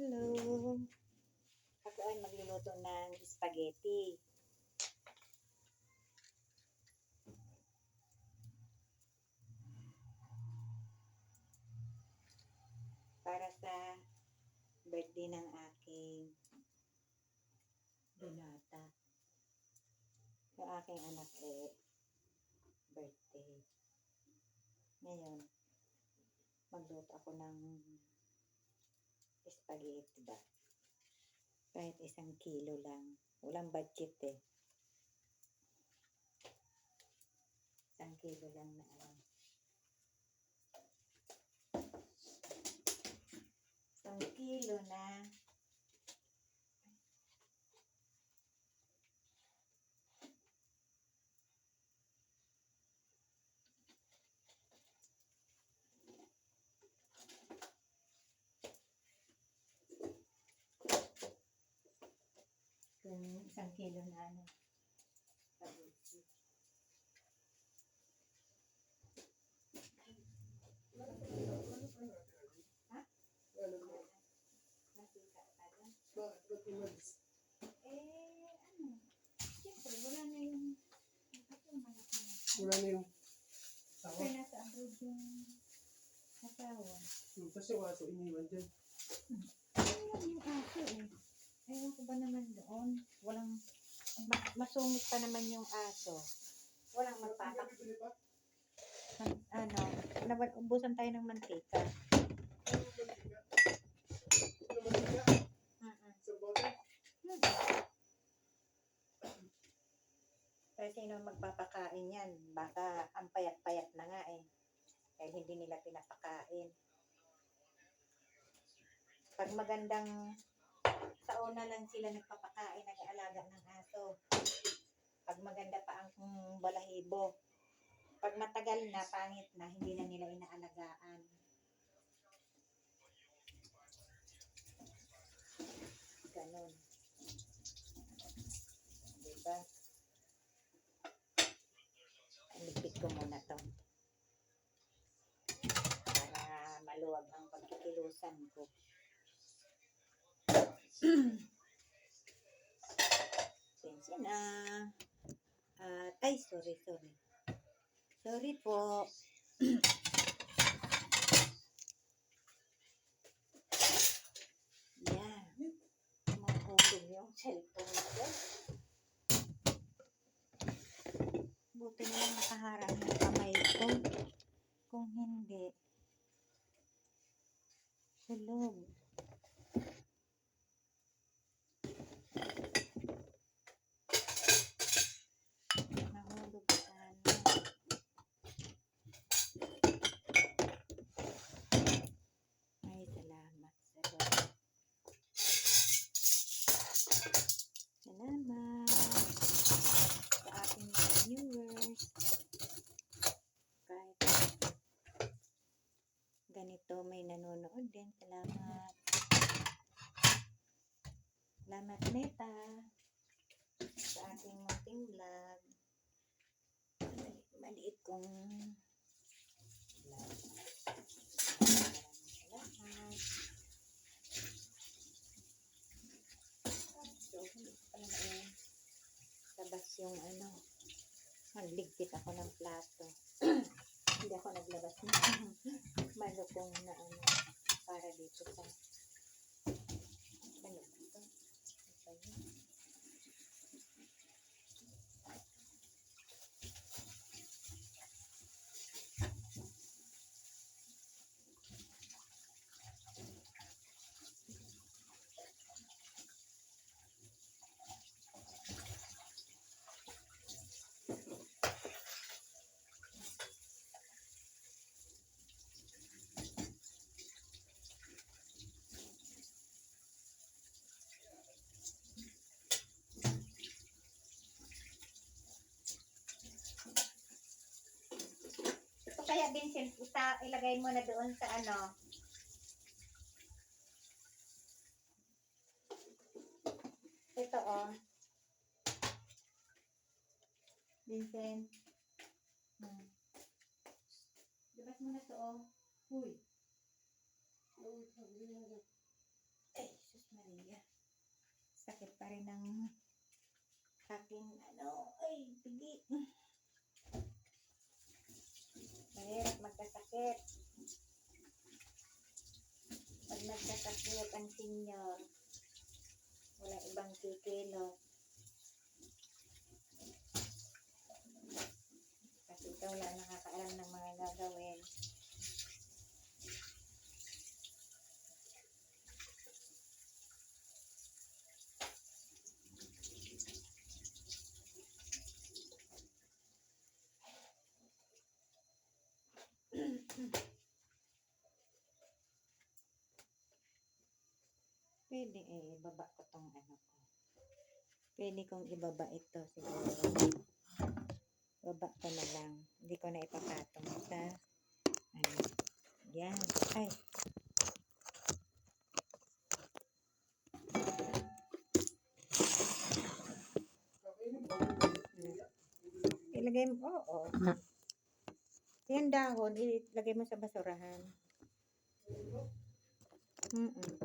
Hello. Ako ay magluluto ng spaghetti. Para sa birthday ng aking binata. Yung aking anak eh, birthday. Ngayon, magluto ako ng spaghetti ba? Kahit isang kilo lang. Walang budget eh. Isang kilo lang na ano. Isang kilo na isang kilo na ano. dyan? Eh, ano? Siyempre, wala na yung... Wala na yung tawa. Kasi nasa abroad yung asawa. Hmm, Kasi yung aso iniwan dyan. Ano yung aso eh. Ewan ko ba naman doon? Walang... Ma- masungit pa naman yung aso. Walang magpapak... Man- ano, nabal- ubusan tayo ng mantika. Bote? Hmm. Pero sino magpapakain yan? Baka ang payat-payat na nga eh. Dahil hindi nila pinapakain. Pag magandang sa una lang sila nagpapakain, nag-aalaga ng aso. Pag maganda pa ang mm, balahibo. Pag matagal na, pangit na, hindi na nila inaalagaan. Ganon. Diba? Iligpit ko muna to. Para maluwag ang pagkikilusan ko. Sensya na. At, ay, sorry, sorry. Sorry po. Yan. Mahulog yung cellphone ko. Buti na lang nakaharang yung kamay ko. Ganito may nanonood din. Salamat. Salamat, Neta. Sa ating munting vlog. Maliit, maliit kong vlog. Salamat. So, pala na labas yung ano. Nagligpit ako ng plato. hindi ako naglabas ng malukong na ano para dito sa ano ba ito? Ano yun? Kaya Vincent, isa, ilagay mo na doon sa ano. Ito oh. Vincent. Hmm. Labas mo na to oh. Uy. Hindi na lang. Eh. pa rin ang aking ano, ay, pigi. Mahirap magkasakit. Pag nagkasakit ang senior, walang ibang kikilos. Kasi ikaw lang nakakaalam ng mga gagawin. Pwede eh, ibaba ko tong ano ko. Pwede kong ibaba ito siguro. Baba ko na lang. Hindi ko na ipapatong sa ano. Yan. Ay. Mo. Ilagay mo, oo. Yan dahon, ilagay mo sa basurahan. Mm-mm.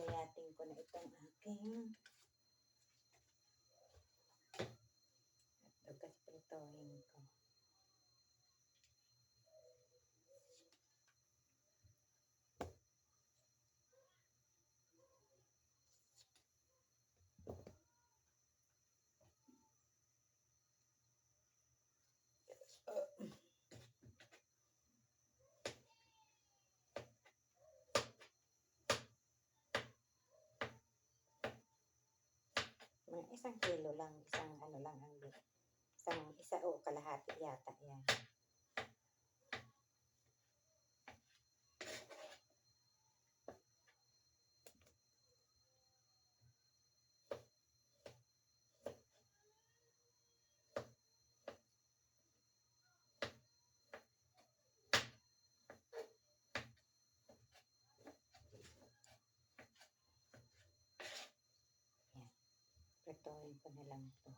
Gagayatin ko na itong aking at pagkaspritohin ko. Mga isang kilo lang, isang ano lang ang isang isa o kalahati yata yan. Pretoin ko na lang to.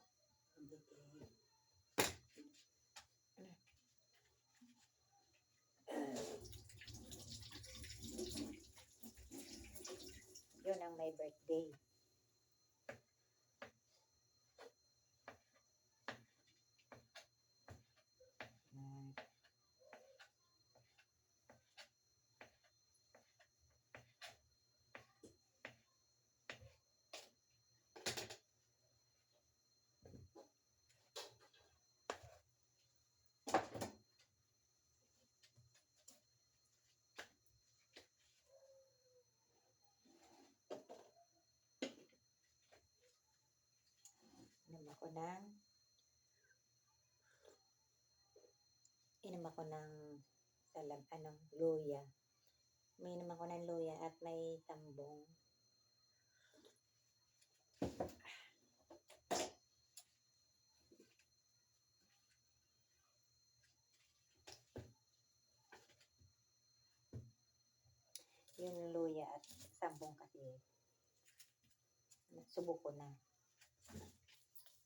Yun ang my birthday. Ako ng inom ako ng salag, anong, luya. May inom ako ng luya at may tambong. Yung luya at sambong kasi subok ko na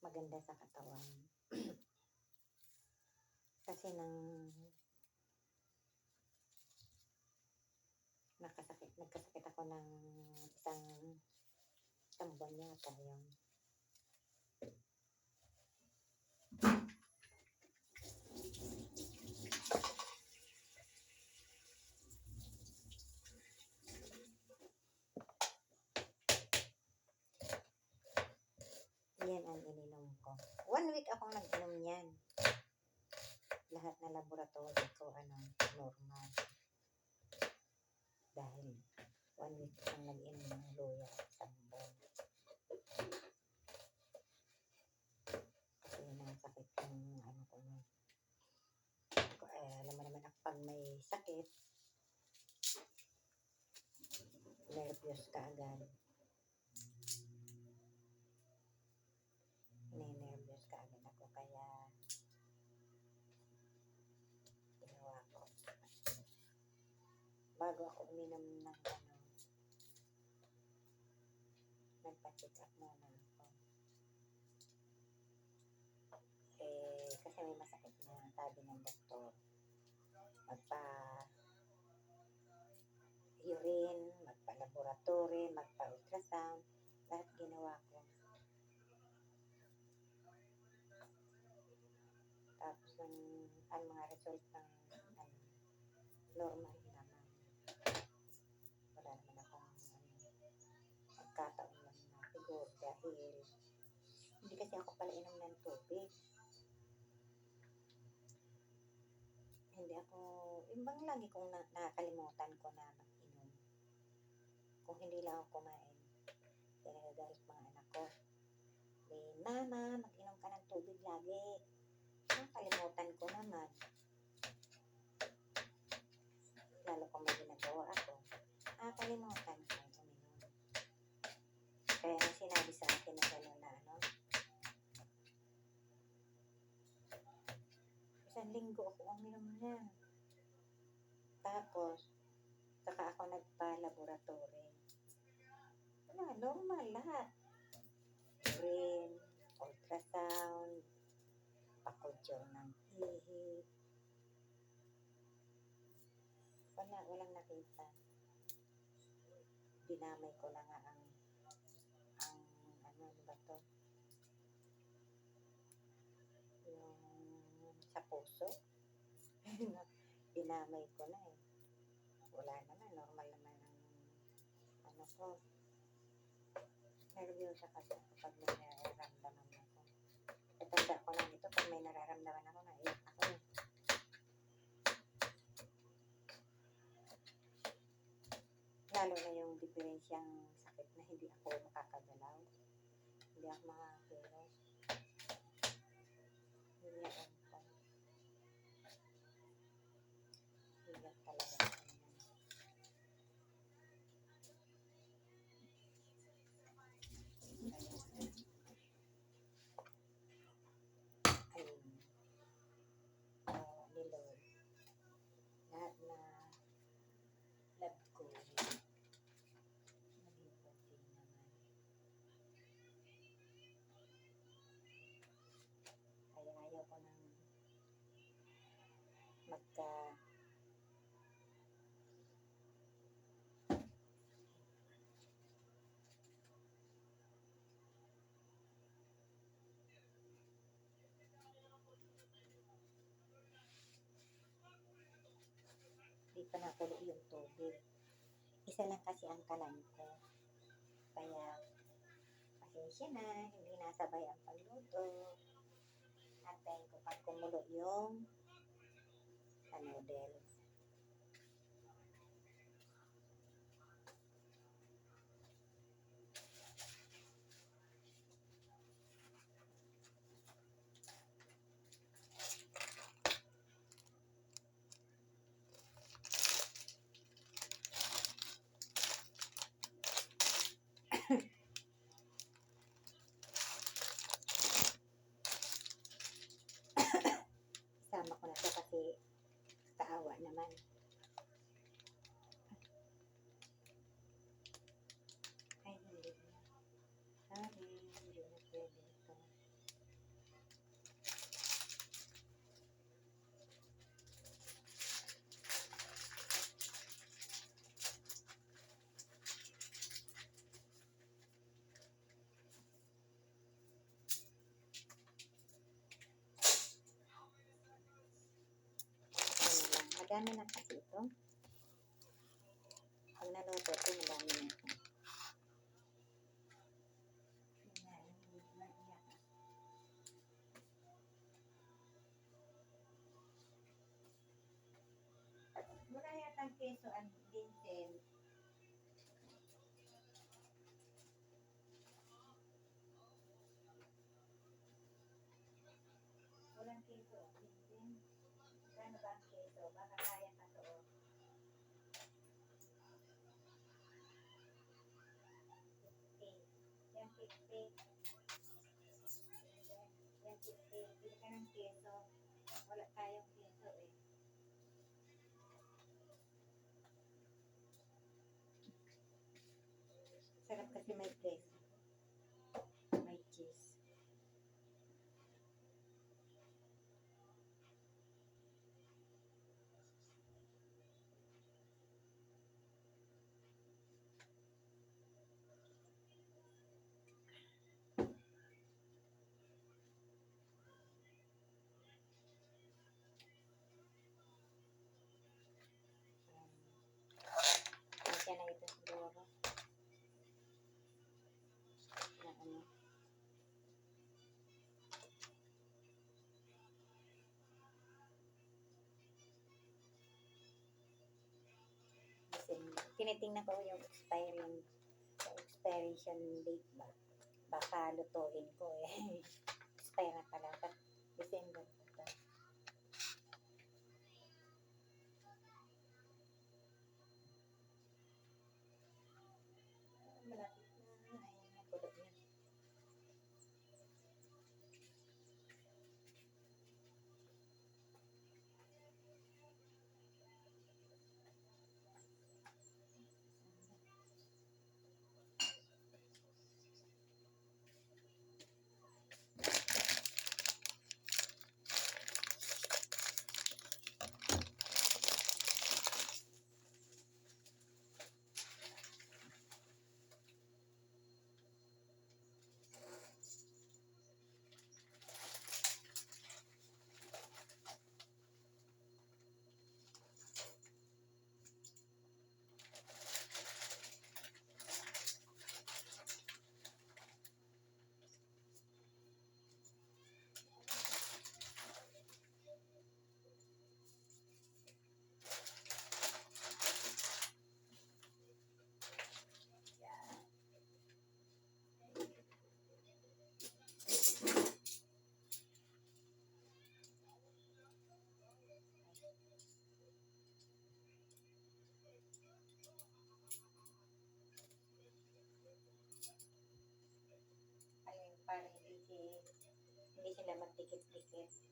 maganda sa katawan. Kasi nang nakasakit, nagkasakit ako ng isang isang buwan yata yung Yan ang ininom ko. One week akong nag-inom yan. Lahat na laboratory ko, ano, normal. Dahil one week akong nag-inom ng luya at sambon. Kasi nakasakit yung ano ko Eh, alam mo naman ako pag may sakit, nervyos ka agad. Ninervyos ka agad ako kaya ginawa ko. Bago ako uminom ng ano, magpa-check up muna ako. Eh, kasi may masakit na sabi ng doktor. Magpa urine, magpa-laboratory, magpa-ultrasound, lahat ginawa ko. Tapos ng ang mga result kasi ako pala inom ng tubig. Hindi ako, imbang lagi kong na, nakakalimutan ko na mag-inom. Kung hindi lang ako kumain, kaya nagagalit mga anak ko. Eh, mama, mag-inom ka ng tubig lagi. Nakakalimutan ko naman. Lalo kung may ginagawa ako, nakakalimutan ko uminom. Kaya sinabi sa akin na gano'n na ano, isang linggo ako uminom niyan. Tapos, saka ako nagpa-laboratory. Wala, normal lahat. Urine, ultrasound, pakudyong ng ihi. Wala, walang nakita. Dinamay ko na nga ang, ano, ano ba to? Yung sa puso. Dinamay ko na eh. Wala naman, normal naman ang, ano ko. Nervyosa kasi kapag may nararamdaman ako. Natanda ko lang ito, pag may nararamdaman ako, naiyak ako eh. Lalo na yung diferensyang sakit na hindi ako makakagalaw. Hindi ako makakilos. Hindi ako Hindi talaga ako yan. Ayun. Ah, ni Lord. Lahat na love ko. Naging okay naman. Kaya ayaw ko nang magka di pa nakulo yung tubig. Isa lang kasi ang kalan ko. Kaya, pasensya na, hindi nasabay ang pagluto. Antayin ko pag kumulo yung sa money. Lang, madami na kasi 150. Bili ka ng. Wala tayong keso eh. Sarap kasi may keso. Tinitingnan ko yung expiring expiration date ba. Baka lutuin ko eh. Expire na pala. December sila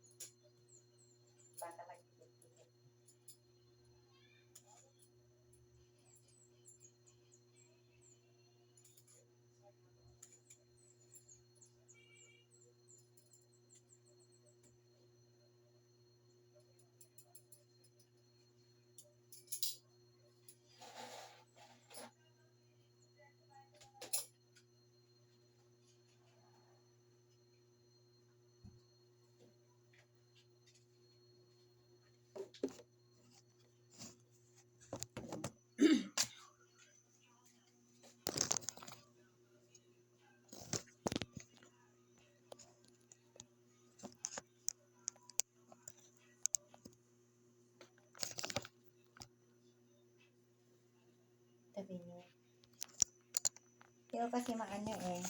Pero kasi maano eh,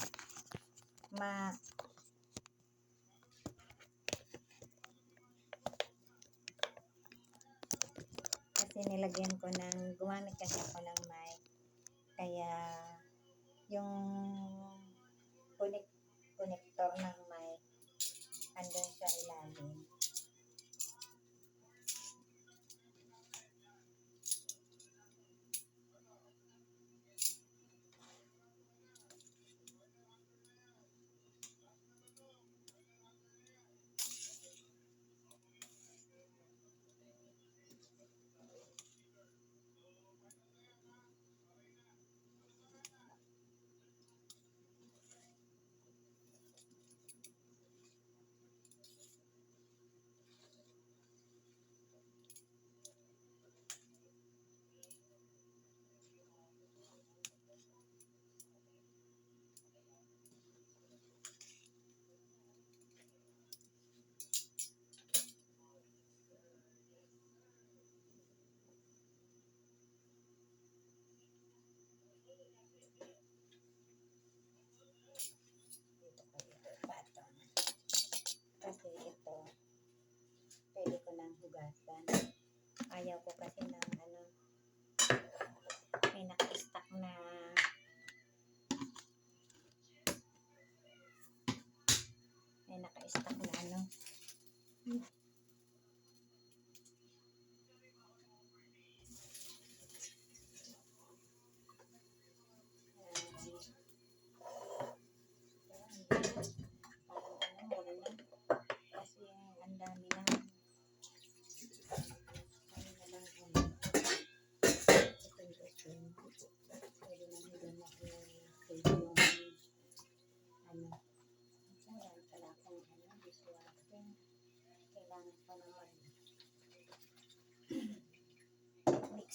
ma kasi nilagyan ko ng, gumamit kasi ako ng mic. Kaya, hugasan. Ayaw ko kasi ng ano,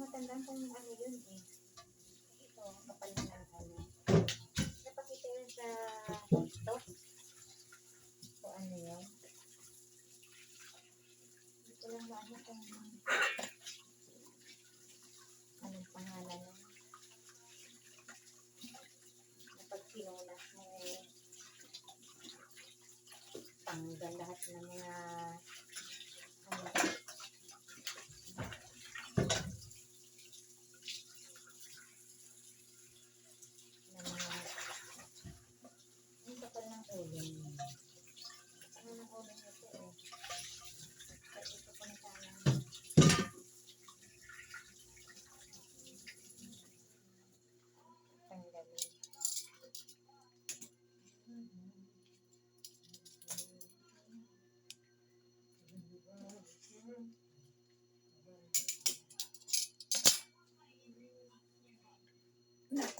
matandaan kung ano yun eh. Ito, kapal na ng ano. Napakita yun sa TikTok. Kung ano yun. Hindi ko lang maano kung anong pangalan nun. Kapag pinunas mo eh, tanggal lahat ng mga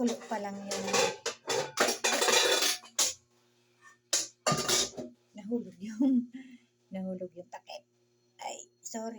Nakulo pa lang yun. Nahulog yung nahulog yung takip. Ay, sorry.